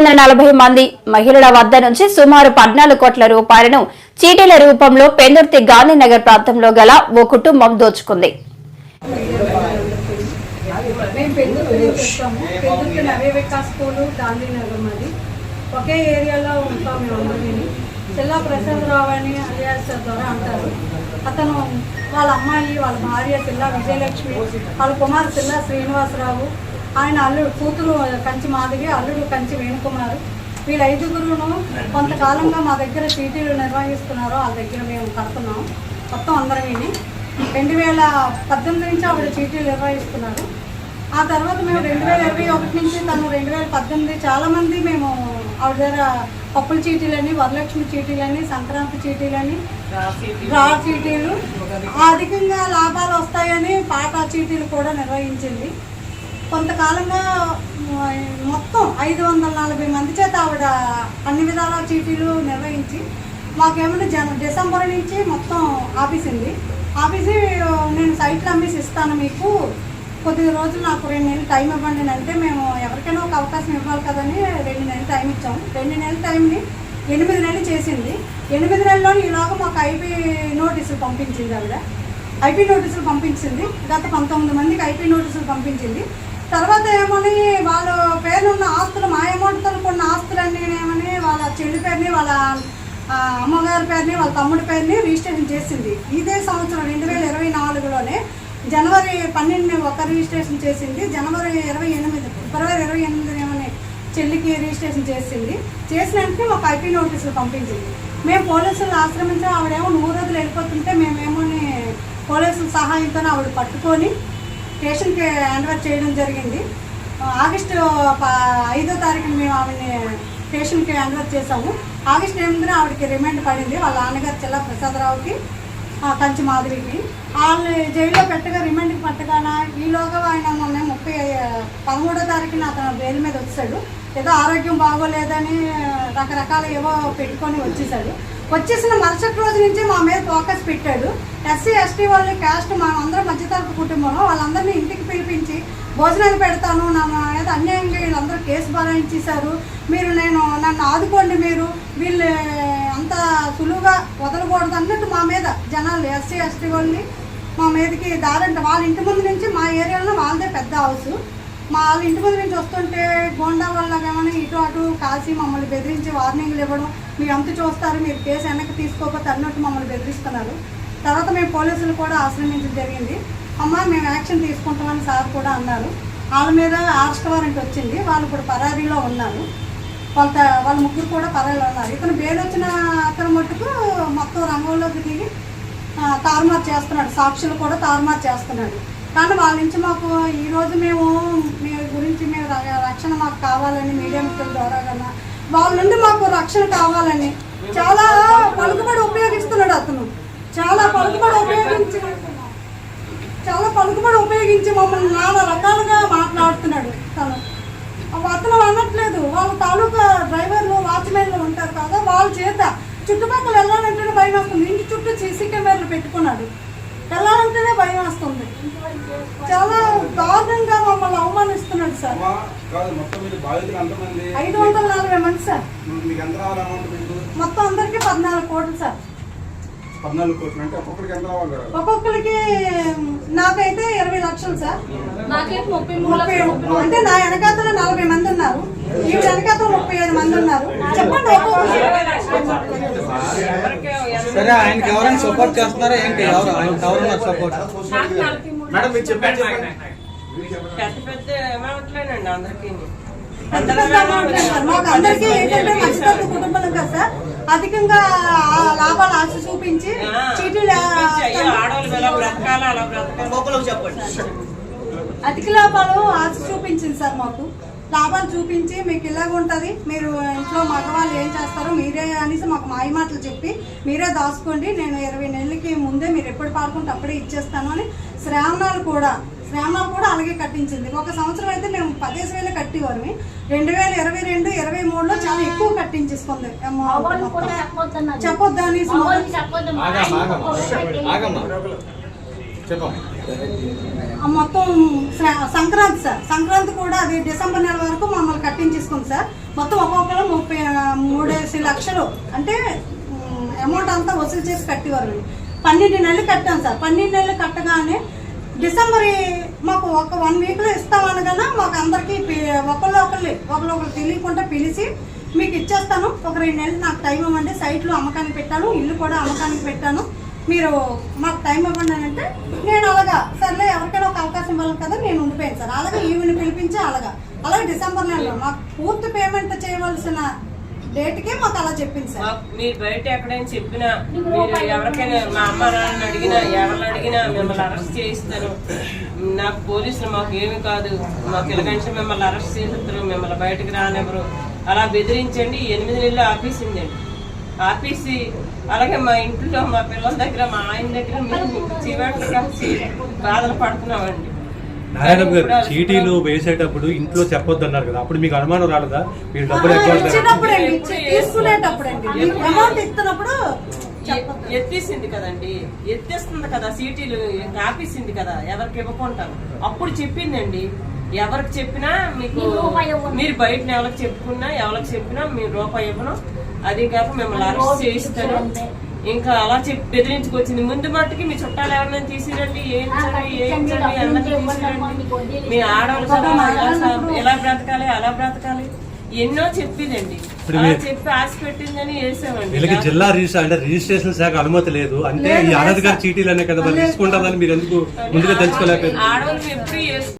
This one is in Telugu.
వందల నలభై మంది మహిళల వద్ద నుంచి సుమారు పద్నాలుగు కోట్ల రూపాయలను చీటీల రూపంలో పెందుర్తి గాంధీనగర్ ప్రాంతంలో గల ఓ కుటుంబం దోచుకుంది. ఒకే ఏరియాలో ఉంటాం మేము చెల్లా ప్రసాదరావు అని అలియాస్ ద్వారా అంటారు. అతను వాళ్ళ అమ్మాయి వాళ్ళ భార్య చెల్లా విజయలక్ష్మి వాళ్ళ కుమారు చెల్లా శ్రీనివాసరావు ఆయన అల్లుడు కూతురు కంచి మాదిరి అల్లుడు కంచి వేణుకుమారు. వీళ్ళ ఐదుగురును కొంతకాలంగా మా దగ్గర చీటీలు నిర్వహిస్తున్నారు. వాళ్ళ దగ్గర మేము కడుతున్నాం. మొత్తం అందరం రెండు వేల పద్దెనిమిది నుంచి ఆవిడ చీటీలు నిర్వహిస్తున్నారు. ఆ తర్వాత మేము రెండు వేల ఇరవై ఒకటి నుంచి తను రెండు వేల పద్దెనిమిది చాలామంది మేము ఆవిడ దగ్గర పప్పుల చీటీలని వరలక్ష్మి చీటీలని సంక్రాంతి చీటీలని రా చీటీలు. అధికంగా లాభాలు వస్తాయని పాట చీటీలు కూడా నిర్వహించింది. కొంతకాలంగా మొత్తం ఐదు వందల నలభై మంది చేత ఆవిడ అన్ని విధాల చీటీలు నిర్వహించి మాకేమైనా జన డిసెంబర్ నుంచి మొత్తం ఆపేసింది ఆపేసి నేను సైట్లు అమ్మేసి ఇస్తాను మీకు. కొద్ది రోజులు నాకు రెండు నెలలు టైం ఇవ్వండి అంటే మేము ఎవరికైనా ఒక అవకాశం ఇవ్వాలి కదని రెండు నెలలు టైం ఇచ్చాం. రెండు నెలల టైంని ఎనిమిది నెలలు చేసింది. ఎనిమిది నెలల్లో ఈలోగా మాకు ఐపీ నోటీసులు పంపించింది ఆవిడ. ఐపీ నోటీసులు పంపించింది. గత పంతొమ్మిది మందికి ఐపీ నోటీసులు పంపించింది. తర్వాత ఏమని వాళ్ళ పేరు ఉన్న ఆస్తులు మా అమౌంట్తో కొన్న ఆస్తులన్నీ ఏమని వాళ్ళ చెల్లి పేరుని వాళ్ళ అమ్మగారి పేరుని వాళ్ళ తమ్ముడి పేరుని రిజిస్ట్రేషన్ చేసింది. ఇదే సంవత్సరం రెండు వేల ఇరవై నాలుగులోనే జనవరి పన్నెండుని ఒక రిజిస్ట్రేషన్ చేసింది. జనవరి ఇరవై ఎనిమిది ఫిబ్రవరి ఇరవై ఎనిమిది ఏమని చెల్లికి రిజిస్ట్రేషన్ చేసింది. చేసిన వెంటనే ఒక ఐపీ నోటీసులు పంపించింది. మేము పోలీసులు ఆశ్రమించి. ఆవిడేమో నూరు రోజులు వెళ్ళిపోతుంటే మేమేమోని పోలీసుల సహాయంతో ఆవిడ పట్టుకొని స్టేషన్కి హ్యాండ్ఓవర్ చేయడం జరిగింది. ఆగస్టు ప- ఐదో తారీఖున మేము ఆవిడని స్టేషన్కి హ్యాండ్ఓవర్ చేసాము ఆగస్టు ఎనిమిదిన ఆవిడకి రిమాండ్ పడింది. వాళ్ళ నాన్నగారు చెల్ల ప్రసాదరావుకి ఆ, కంచి మాధురికి వాళ్ళని జైల్లో పెట్టగా రిమాండ్కి పట్టగానా ఈలోగా ఆయన మొన్న ముప్పై పదమూడో తారీఖున అతను బెయిల్ మీద వచ్చాడు. ఏదో ఆరోగ్యం బాగోలేదని రకరకాల ఏవో పెట్టుకొని వచ్చేసాడు వచ్చేసిన మరుసటి రోజు నుంచి మా మీద ఫోకస్ పెట్టాడు. ఎస్సీ ఎస్టీ వాళ్ళని క్యాస్ట్ మా అందరం మధ్యతరపు కుటుంబం వాళ్ళందరినీ ఇంటికి పిలిపించి భోజనాలు పెడతాను నా మీద అన్యాయంగా వీళ్ళందరూ కేసు బనాయించేశారు మీరు నేను నన్ను ఆదుకోండి మీరు. వీళ్ళు అంత సులువుగా వదలకూడదు అన్నట్టు మా మీద జనాలు ఎస్సీ ఎస్టీ వాళ్ళని మా మీదకి దారంట. వాళ్ళ ఇంటి ముందు నుంచి మా ఏరియాలో వాళ్ళదే పెద్ద హౌస్ మా వాళ్ళ ఇంటి ముందు నుంచి వస్తుంటే గోండా వల్ల ఏమైనా ఇటు అటు కాసి మమ్మల్ని బెదిరించి వార్నింగ్లు ఇవ్వడం మీరు అంత చూస్తారు మీరు కేసు వెనక్కి తీసుకోకపోతే అన్నట్టు మమ్మల్ని బెదిరిస్తున్నారు. తర్వాత మేము పోలీసులు కూడా ఆశ్రమించడం జరిగింది. అమ్మ మేము యాక్షన్ తీసుకుంటామని సార్ కూడా అన్నారు. వాళ్ళ మీద ఆర్స్ట్ వారెంట్ వచ్చింది. వాళ్ళు ఇప్పుడు పరారీలో ఉన్నారు. వాళ్ళ త- వాళ్ళ ముగ్గురు కూడా పరారీలో ఉన్నారు. ఇతను బెయిల్ వచ్చిన అతను మట్టుకు మొత్తం రంగంలోకి దిగి తారుమారు చేస్తున్నాడు. సాక్షులు కూడా తారుమారు చేస్తున్నాడు. కానీ వాళ్ళ నుంచి మాకు ఈరోజు మేము మీ గురించి మేము రక్షణ మాకు కావాలని మీడియా మిత్రుల ద్వారా కన్నా వాళ్ళ నుండి మాకు రక్షణ కావాలని. చాలా పలుకుబడి ఉపయోగిస్తున్నాడు అతను. చాలా పలుకుబడి ఉపయోగించి చాలా పలుకుబడి ఉపయోగించి మమ్మల్ని నానా రకాలుగా మాట్లాడుతున్నాడు తను. అతను అనట్లేదు. వాళ్ళ తాలూకా డ్రైవర్లు వాచ్మెన్లు ఉంటారు కదా వాళ్ళ చేత చుట్టుపక్కల వెళ్ళాలంటేనే భయం వస్తుంది. ఇంటి చుట్టూ సీసీ కెమెరాలు పెట్టుకున్నాడు. వెళ్ళాలంటేనే భయం వస్తుంది. చాలా దారుణంగా మమ్మల్ని అవమానిస్తున్నాడు సార్. కాదు మొత్తం మీరు బాధితులు ఎంతమంది? ఐదు వందల నలభై మంది సార్. మీకు ఎంత రావాలి అమౌంట్ మీకు? మొత్తం అందరికీ పద్నాలుగు కోట్లు సార్. పద్నాలుగు కోట్లు అంటే ఒక్కొక్కరికి ఎంత రావాలి ఒక్కొక్కరికి నాకైతే ఇరవై లక్షలు సార్. నాకైతే ముప్పై ముప్పై అంటే నా వెనకాతలో నలభై మంది ఉన్నారు. ఈ వెనకాతలో ముప్పై ఐదు మంది ఉన్నారు. చెప్పండి సరే ఆయనకి ఎవరైనా సపోర్ట్ చేస్తున్నారా? ఏంటి? ఎవరు ఎవరున్నారు సపోర్ట్ మేడం మీరు చెప్పండి. పెద్ద పెద్ద అమౌంట్లేనండి అందరికీ. మాకు అందరికీ ఏంటంటే మధ్యతరగతి కుటుంబాలు కదా సార్. అధికంగా లాభాలు ఆశ చూపించి చీటీలు అధిక లాభాలు ఆశ చూపించింది సార్ మాకు. లాభాలు చూపించి మీకు ఇలాగ ఉంటుంది. మీరు ఇంట్లో మగవాళ్ళు ఏం చేస్తారో మీరే అనేసి మాకు మాయ మాటలు చెప్పి మీరే దాచుకోండి. నేను ఇరవై నెలలకి ముందే మీరు ఎప్పుడు పాడుకుంటే అప్పుడే ఇచ్చేస్తాను అని శ్రావణాలు కూడా శ్రావణాలు కూడా అలాగే కట్టించింది. ఒక సంవత్సరం అయితే మేము పదిహేను వేలు కట్టేవారు. రెండు వేల ఇరవై రెండు ఇరవై మూడులో చాలా ఎక్కువ కట్టించేసుకుంది. చెప్పొద్దు ఆ మొత్తం సంక్రాంతి సార్. సంక్రాంతి కూడా అది డిసెంబర్ నెల వరకు మమ్మల్ని కట్టించేసుకుంది సార్. మొత్తం ఒక్కొక్కరు ముప్పై మూడేసి లక్షలు. అంటే అమౌంట్ అంతా వసూలు చేసి కట్టేవారు. పన్నెండు నెలలు కట్టాం సార్. పన్నెండు నెలలు కట్టగానే డిసెంబర్ మాకు ఒక వన్ వీక్లో ఇస్తామనగానే మాకు అందరికీ ఒకళ్ళు ఒకళ్ళు ఒకళ్ళు ఒకళ్ళు తెలియకుండా పిలిచి మీకు ఇచ్చేస్తాను. ఒక రెండు నెలలు నాకు టైం ఇవ్వండి. సైట్లు అమ్మకానికి పెట్టాను. ఇల్లు కూడా అమ్మకానికి పెట్టాను. మీరు మాకు టైం ఇవ్వండి అని అంటే నేను అలాగా సర్లే ఎవరికైనా ఒక అవకాశం ఇవ్వాలి కదా నేను ఉండిపోయాను సార్. అలాగే ఈవిని పిలిపించి అలాగా. అలాగే డిసెంబర్ నెలలో మాకు పూర్తి పేమెంట్ చేయవలసిన డేట్కే మాకు అలా చెప్పింది సార్. మీరు బయట ఎక్కడైనా చెప్పినా మీరు ఎవరికైనా మా అమ్మ నాన్నని అడిగినా ఎవరిని అడిగినా మిమ్మల్ని అరెస్ట్ చేయిస్తాను. నాకు పోలీసులు మాకు ఏమి కాదు. మాకు ఇలాగంటే మిమ్మల్ని అరెస్ట్ చేస్తారు మిమ్మల్ని బయటకు రానివ్వరు. అలా బెదిరించండి. ఎనిమిది నెలలు ఆపేసిందండి ఆపేసి అలాగే మా ఇంట్లో మా పిల్లల దగ్గర మా ఆయన దగ్గర మేము చివాట్లు కలిసి బాధలు పడుతున్నామండి. నారాయణ గారు చీటీలు వేసేటప్పుడు ఇంట్లో చెప్పొద్దు అన్నారు కదా అప్పుడు మీకు అనుమానం రాలేదా? మీరు డబ్బులు ఎక్కువ ఎత్తేసింది కదండి ఎత్తేస్తుంది కదా సీటీలు ఆపేసింది కదా ఎవరికి ఇవ్వకుంటారు అప్పుడు చెప్పిందండి ఎవరికి చెప్పినా మీకు మీరు బయట ఎవరికి చెప్పుకున్నా ఎవరికి చెప్పినా మీరు రూపాయి ఇవ్వను. అది కాక మిమ్మల్ని అరెస్ట్ చేయిస్తాను. ఇంకా అలా చెప్పి బెదిరించుకొచ్చింది. ముందు మట్టుకి మీ చుట్టాలు ఎవరైనా తీసిరండి ఏంచండి ఏంచండి అందరినీ తీసిరండి. మీ ఆడవాళ్ళు ఇలా బ్రతకాలి అలా బ్రతకాలి ఎన్నో చెప్పిందండి. అలా చెప్పి ఆశ పెట్టిందని వేసామండి వీళ్ళకి జిల్లా రిజిస్టర్ అంటే రిజిస్ట్రేషన్ శాఖ అనుమతి లేదు. అంటే ఈ అనధికార చీటీలు అనే కదా మరి ఎందుకు ముందుగా ఆడవాళ్ళు